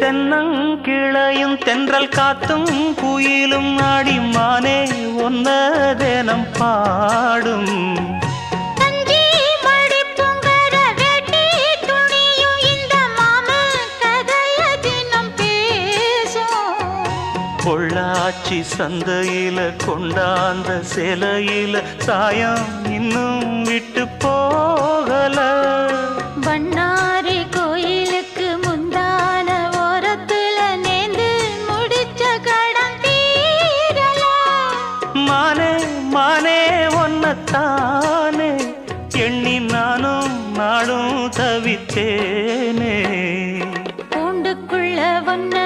தென்னங்கிளையும் தென்றல் காத்தும் குயிலும் ஆடிமானே ஒன்ன தினம் பாடும் பொள்ளாச்சி சந்தையில கொண்டாந்த சிலையில சாயம் இன்னும் விட்டு போகல மானே மானே ஒன்னத்தானே. எண்ணி நானும் நாடும் தவித்தேனே. கூண்டுக்குள்ள ஒன்ன